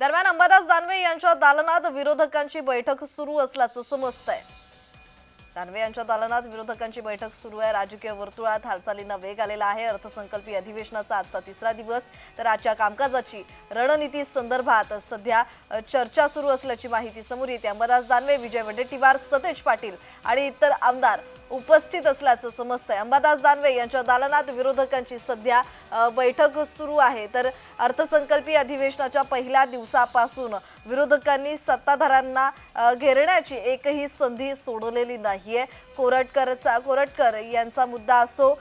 दरम्यान अंबादास दानवे यांच्या दालनात विरोधकांची बैठक सुरू असल्याचं समजतंय. दानवे यांच्या दालनात विरोधकांची बैठक सुरू आहे. राजकीय वर्तुळात हालचालींना वेग आलेला आहे. अर्थसंकल्पीय अधिवेशनाचा आजचा तिसरा दिवस. तर आजच्या कामकाजाची रणनीती संदर्भात सध्या चर्चा सुरू असल्याची माहिती समोर येते. अंबादास दानवे विजय वडेट्टीवार सतेज पाटील आणि इतर आमदार उपस्थित असल्याचं समजतंय. अंबादास दानवे यांच्या दालनात विरोधकांची सध्या बैठक सुरू आहे. तर अर्थसंकल्पीय अधिवेशनाच्या पहिल्या दिवसापासून विरोधकांनी सत्ताधाऱ्यांना घेरण्याची एकही संधी सोडलेली नाहीये. कोरटकरचा कोरटकर यांचा मुद्दा असो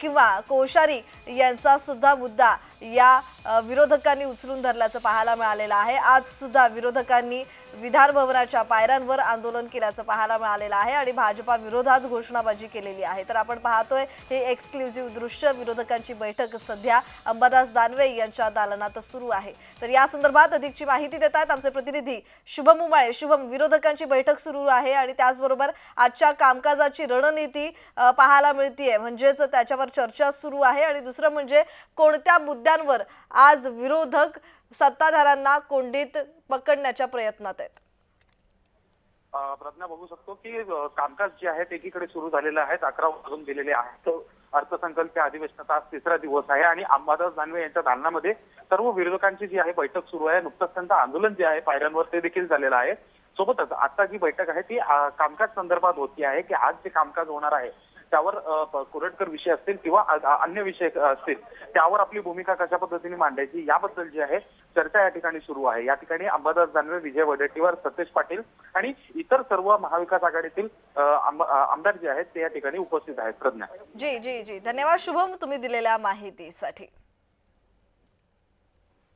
किंवा कोश्यारी यांचा सुद्धा मुद्दा या विरोधकांनी उचलून धरल्याचं पाहायला मिळालेलं आहे. आज सुद्धा विरोधकांनी विधान भवनाच्या पायऱ्यांवर आंदोलन केल्याचं पाहायला मिळालेलं आहे आणि भाजपा विरोधात घोषणाबाजी केलेली आहे. तर आपण पाहतोय हे एक्सक्लुझिव्ह दृश्य विरोधकांची बैठक सध्या अंबादास दानवे यांच्या दालनात सुरू आहे. तर या संदर्भात अधिकची माहिती देत आहेत आमचे प्रतिनिधी शुभम उमाळे. शुभम विरोधकांची बैठक सुरू आहे आणि त्याचबरोबर आजच्या कामकाजाची रणनीती पाहायला मिळतीये. म्हणजेच त्याच्यावर चर्चा सुरू आहे आणि दुसरं म्हणजे कोणत्या मुद्द्यांवर आज विरोधक सत्ताधाऱ्यांना कोंडीत पकडण्याच्या प्रयत्नात आहेत. प्रज्ञा बघू शकतो की कामकाज जे आहे एकीकडे सुरू झालेलं आहे अकरा वाजून गेलेले आहेत. अर्थसंकल्पीय अधिवेशनाचा आज तिसरा दिवस आहे आणि अंबादास दानवे यांच्या दालनामध्ये सर्व विरोधकांची जी आहे बैठक सुरू आहे. नुकतंच त्यांचं आंदोलन जे आहे पायऱ्यांवर ते देखील झालेलं आहे. सोबतच आता जी बैठक आहे ती कामकाज संदर्भात होती आहे की आज जे कामकाज होणार आहे त्यावर अ, कोरटकर विषय असतील किंवा अन्य विषय असतील त्यावर आपली भूमिका कशा पद्धतीने मांडायची याबद्दल जी आहे चर्चा या ठिकाणी सुरू आहे. या ठिकाणी अंबादास दानवे विजय वडेट्टीवार सतेज पाटील आणि इतर सर्व महाविकास आघाडीतील आमदार जे आहेत ते या ठिकाणी उपस्थित आहेत. प्रज्ञा. जी जी जी. धन्यवाद. शुभम तुम्ही दिलेल्या माहितीसाठी.